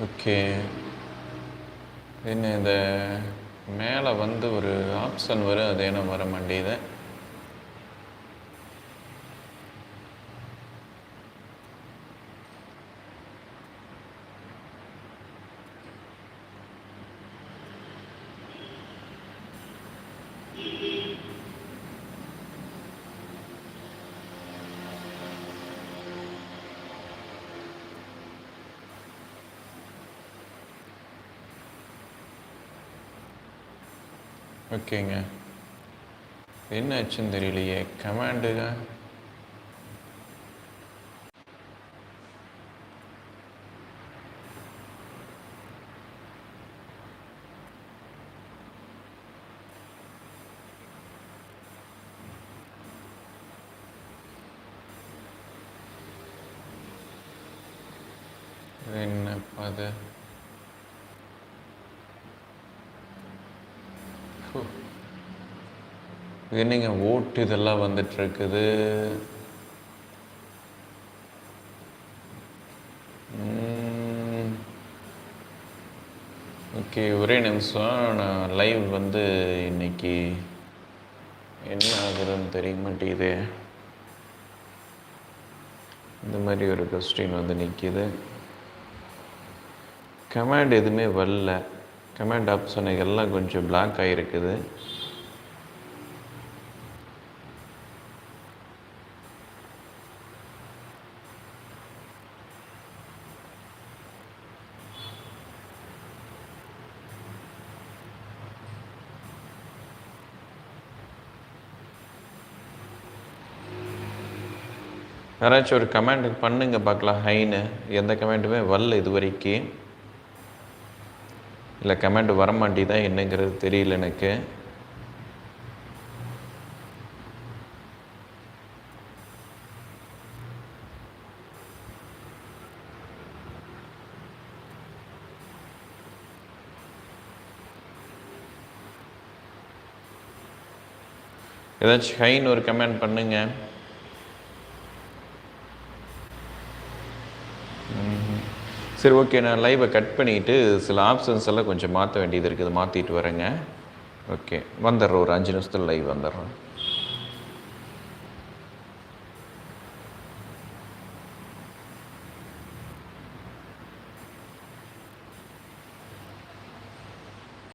Okay. என்ன இந்த மேலே வந்து ஒரு ஆப்ஷன் வரும் அது என்ன வர மாட்டேங்குது ஓகேங்க. என்ன ஆச்சுன்னு தெரியலையே. கமாண்டுங்க. என்ன அது ஹோ. இது என்னங்க ஓட்டு இதெல்லாம் வந்துட்டுருக்குது? ஓகே ஒரே நிமிஷம். நான் லைவ் வந்து இன்னைக்கு என்ன ஆகுதுன்னு தெரிய மாட்டேங்குது. இந்த மாதிரி ஒரு கொஸ்டின் வந்து நிற்கிது கமாண்ட் எதுவுமே வரல. கமெண்ட் ஆப்ஷன் எல்லாம் கொஞ்சம் பிளாக் ஆகிருக்குது யாராச்சும் ஒரு கமெண்ட் பண்ணுங்க பார்க்கலாம். ஹைன்னு எந்த கமெண்ட்டுமே வரல இது வரைக்கும் இல்லை கமெண்ட் வர மாட்டேதான் என்னங்கிறது தெரியல எனக்கு ஏதாச்சும் ஹைன்னு ஒரு கமெண்ட் பண்ணுங்க ம்ஹும். சரி ஓகே நான் லைவை கட் பண்ணிவிட்டு சில ஆப்ஷன்ஸ் எல்லாம் கொஞ்சம் மாற்ற வேண்டியது இருக்குது. மாற்றிட்டு வரேங்க. ஓகே வந்துடுறோம். ஒரு அஞ்சு நிமிஷத்தில் லைவ் வந்துடுறோம்.